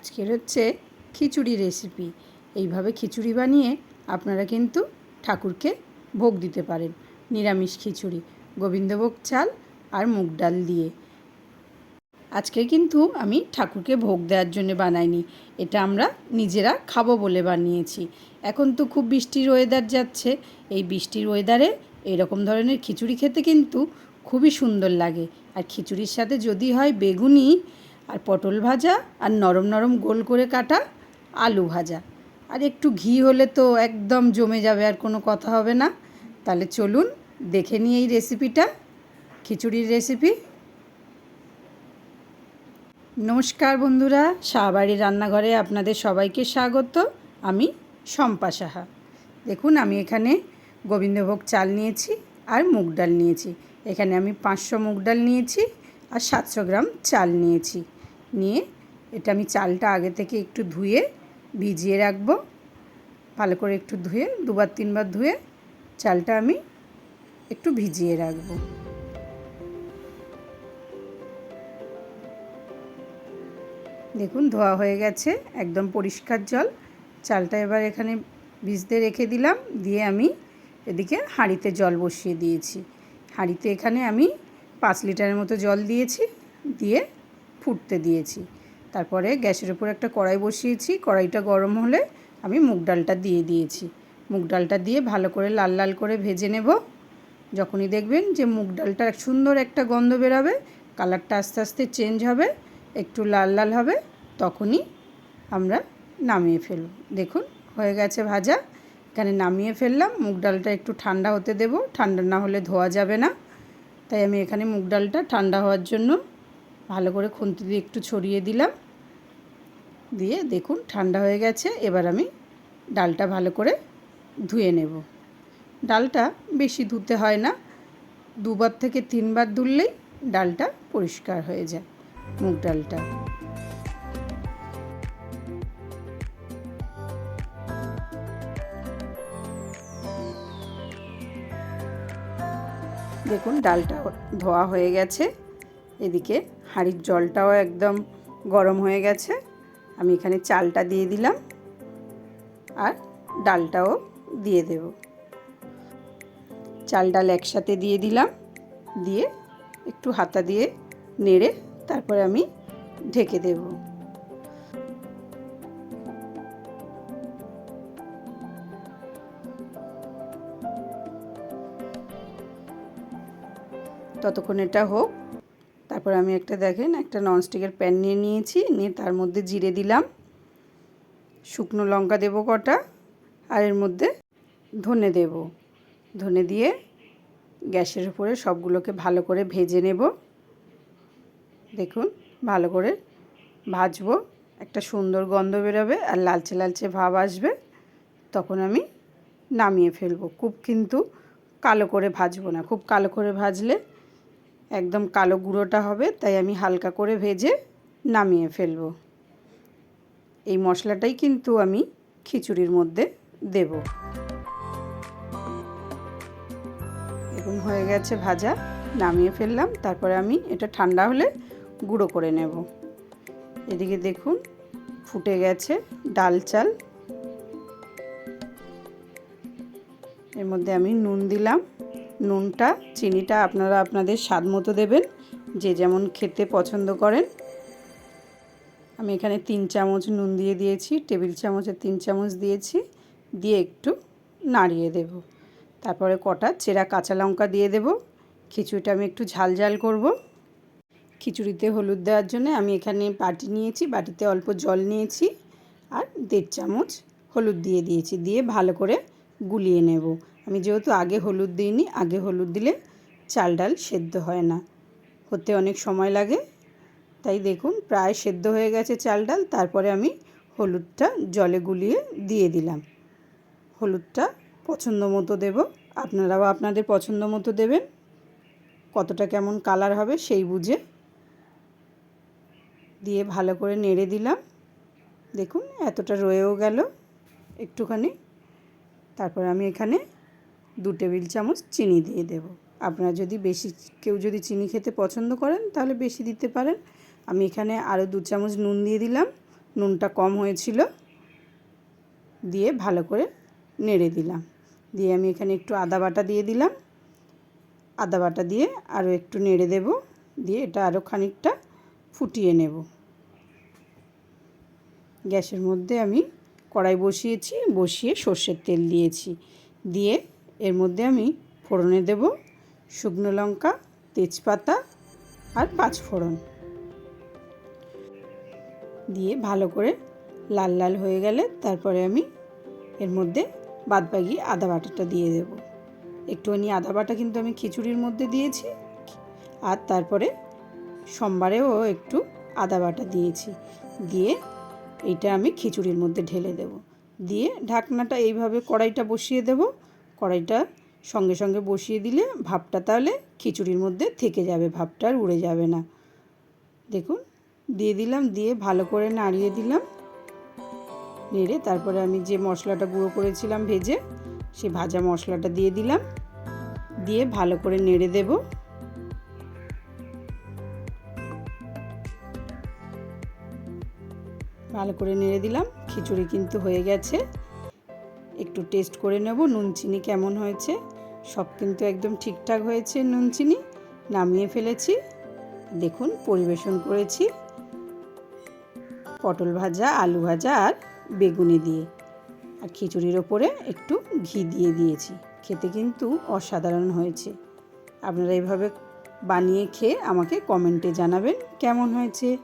আজকের হচ্ছে খিচুড়ি রেসিপি এইভাবে খিচুড়ি বানিয়ে আপনারা কিন্তু ঠাকুরকে ভোগ দিতে পারেন। নিরামিষ খিচুড়ি, গোবিন্দভোগ চাল আর মুগ ডাল দিয়ে। আজকে কিন্তু আমি ঠাকুরকে ভোগ দেওয়ার জন্য বানাইনি। এটা আমরা নিজেরা খাব বলে বানিয়েছি। এখন তো খুব বৃষ্টির ওয়েদার যাচ্ছে। এই বৃষ্টির ওয়েদারে এরকম ধরনের খিচুড়ি খেতে কিন্তু খুবই সুন্দর লাগে। আর খিচুড়ির সাথে যদি হয় বেগুনি আর পটল ভাজা আর নরম নরম গোল করে কাটা আলু ভাজা। আর একটু ঘি হলে তো একদম জমে যাবে, আর কোনো কথা হবে না। তাহলে চলুন দেখে নিই এই রেসিপিটা, খিচুড়ির রেসিপি। নমস্কার বন্ধুরা, শাহবাড়ির রান্নাঘরে আপনাদের সবাইকে স্বাগত। আমি শম্পা সাহা। দেখুন, আমি এখানে গোবিন্দভোগ চাল নিয়েছি আর মুগ ডাল নিয়েছি। এখানে আমি পাঁচশো মুগ ডাল নিয়েছি আর সাতশো গ্রাম চাল নিয়েছি। নিয়ে এটা আমি চালটা আগে থেকে একটু ধুয়ে ভিজিয়ে রাখব। ভালো করে একটু ধুয়ে, দুবার তিনবার ধুয়ে চালটা আমি একটু ভিজিয়ে রাখব। দেখুন, ধোয়া হয়ে গেছে, একদম পরিষ্কার জল। চালটা এবার এখানে ভিজতে রেখে দিলাম, দিয়ে আমি এদিকে হাঁড়িতে জল বসিয়ে দিয়েছি। হাঁড়িতে এখানে আমি পাঁচ লিটারের মতো জল দিয়েছি, দিয়ে ফুটতে দিয়েছি। তারপরে গ্যাসের উপর একটা কড়াই বসিয়েছি। কড়াইটা গরম হলে আমি মুগ ডালটা দিয়ে দিয়েছি। মুগ ডালটা দিয়ে ভালো করে লাল লাল করে ভেজে নেব। যখনই দেখবেন যে মুগ ডালটা সুন্দর একটা গন্ধ বেরাবে, কালারটা আস্তে আস্তে চেঞ্জ হবে, একটু লাল লাল হবে, তখনই আমরা নামিয়ে ফেলব। দেখুন, হয়ে গেছে ভাজা। এখানে নামিয়ে ফেললাম। মুগ ডালটা একটু ঠান্ডা হতে দেব। ঠান্ডা না হলে ধোয়া যাবে না। তাই আমি এখানে মুগ ডালটা ঠান্ডা হওয়ার জন্য ভালো করে খুন্তি দিয়ে একটু ছড়িয়ে দিলাম। দিয়ে দেখুন ঠান্ডা হয়ে গেছে, এবার আমি ডালটা ভালো করে ধুয়ে নেব। ডালটা বেশি ধুতে হয় না, দুবার থেকে তিনবার ধুললেই ডালটা পরিষ্কার হয়ে যায় মুগ ডালটা। দেখুন ডালটা ধোয়া হয়ে গেছে, এদিকে হাঁড়ির জলটাও একদম গরম হয়ে গেছে। আমি এখানে চালটা দিয়ে দিলাম আর ডালটাও দিয়ে দেব। চাল, ডাল একসাথে দিয়ে দিলাম, দিয়ে একটু হাতা দিয়ে নেড়ে তারপরে আমি ঢেকে দেব। ততক্ষণ এটা হোক তারপর আমি একটা দেখেন, একটা ননস্টিকের প্যান নিয়ে নিয়েছি, নিয়ে তার মধ্যে জিরে দিলাম। শুকনো লঙ্কা দেব কটা, আর এর মধ্যে ধনে দেব। ধনে দিয়ে গ্যাসের উপরে সবগুলোকে ভালো করে ভেজে নেব। দেখুন, ভালো করে ভাজবো, একটা সুন্দর গন্ধ বেরোবে আর লালচে লালচে ভাব আসবে। তখন আমি নামিয়ে ফেলব। খুব কিন্তু কালো করে ভাজবো না, খুব কালো করে ভাজলে একদম কালো গুঁড়োটা হবে, তাই আমি হালকা করে ভেজে নামিয়ে ফেলব। এই মশলাটাই কিন্তু আমি খিচুড়ির মধ্যে দেব। এরকম হয়ে গেছে ভাজা, নামিয়ে ফেললাম, তারপরে আমি এটা ঠান্ডা হলে গুঁড়ো করে নেব। এদিকে দেখুন, ফুটে গেছে ডাল চাল। এর মধ্যে আমি নুন দিলাম নুনটা, চিনিটা আপনারা আপনাদের স্বাদ মতো দেবেন, যে যেমন খেতে পছন্দ করেন। আমি এখানে তিন চামচ নুন দিয়ে দিয়েছি, টেবিল চামচের তিন চামচ দিয়েছি, দিয়ে একটু নাড়িয়ে দেব। তারপরে কটা চেরা কাঁচা লঙ্কা দিয়ে দেব, খিচুড়িটা আমি একটু ঝাল ঝাল করব। খিচুড়িতে হলুদ দেওয়ার জন্য আমি এখানে বাটি নিয়েছি, বাটিতে অল্প জল নিয়েছি, আর দেড় চামচ হলুদ দিয়ে দিয়েছি, দিয়ে ভালো করে গুলিয়ে নেব। আমি যেহেতু আগে হলুদ দিইনি, আগে হলুদ দিলে চাল ডাল সেদ্ধ হয় না। হতে অনেক সময় লাগে। তাই দেখুন, প্রায় সেদ্ধ হয়ে গেছে চাল ডাল, তারপরে আমি হলুদটা জলে গুলিয়ে দিয়ে দিলাম। হলুদটা পছন্দ মতো দেব। আপনারাও আপনাদের পছন্দ মতো দেবেন। কতটা কেমন কালার হবে সেই বুঝে দিয়ে ভালো করে নেড়ে দিলাম। দেখুন, এতটা রয়েও গেল। একটুখানি। তারপর আমি এখানে দু টেবিল চামচ চিনি দিয়ে দেব। আপনারা যদি বেশি, কেউ যদি চিনি খেতে পছন্দ করেন, তাহলে বেশি দিতে পারেন। আমি এখানে আরও দু চামচ নুন দিয়ে দিলাম। নুনটা কম হয়েছিল, দিয়ে ভালো করে নেড়ে দিলাম। দিয়ে আমি এখানে একটু আদা বাটা দিয়ে দিলাম। আদা বাটা দিয়ে আরও একটু নেড়ে দেব। দিয়ে এটা আরও খানিকটা ফুটিয়ে নেব। গ্যাসের মধ্যে আমি কড়াই বসিয়েছি, বসিয়ে সর্ষের তেল দিয়েছি। দিয়ে এর মধ্যে আমি ফোড়নে দেব শুকনো লঙ্কা, তেজপাতা আর পাঁচ ফোড়ন। দিয়ে ভালো করে লাল লাল হয়ে গেলে তারপরে আমি এর মধ্যে বাদবাকি আদা বাটাটা দিয়ে দেব। একটুখানি আদা বাটা কিন্তু আমি খিচুড়ির মধ্যে দিয়েছি আর তারপরে সোমবারেও একটু আদা বাটা দিয়েছি। দিয়ে এইটা আমি খিচুড়ির মধ্যে ঢেলে দেব। দিয়ে ঢাকনাটা এইভাবে কড়াইটা বসিয়ে দেব। কড়াইটা সঙ্গে সঙ্গে বসিয়ে দিলে ভাপটা তাহলে খিচুড়ির মধ্যে থেকে যাবে, ভাপটা আর উড়ে যাবে না। দেখুন, দিয়ে দিলাম, দিয়ে ভালো করে নাড়িয়ে দিলাম। নেড়ে তারপরে আমি যে মশলাটা গুঁড়ো করেছিলাম ভেজে সেই ভাজা মশলাটা দিয়ে দিলাম। দিয়ে ভালো করে নেড়ে দেব। ভালো করে নেড়ে দিলাম, খিচুড়ি কিন্তু হয়ে গেছে। একটু টেস্ট করে নেব, নুন, চিনি কেমন হয়েছে? সব কিন্তু একদম ঠিকঠাক হয়েছে, নুন, চিনি। নামিয়ে ফেলেছি। দেখুন, পরিবেশন করেছি। পটল ভাজা, আলু ভাজা আর বেগুনি দিয়ে। আর খিচুড়ির ওপরে একটু ঘি দিয়ে দিয়েছি। খেতে কিন্তু অসাধারণ হয়েছে। আপনারা এইভাবে বানিয়ে খেয়ে আমাকে কমেন্টে জানাবেন, কেমন হয়েছে?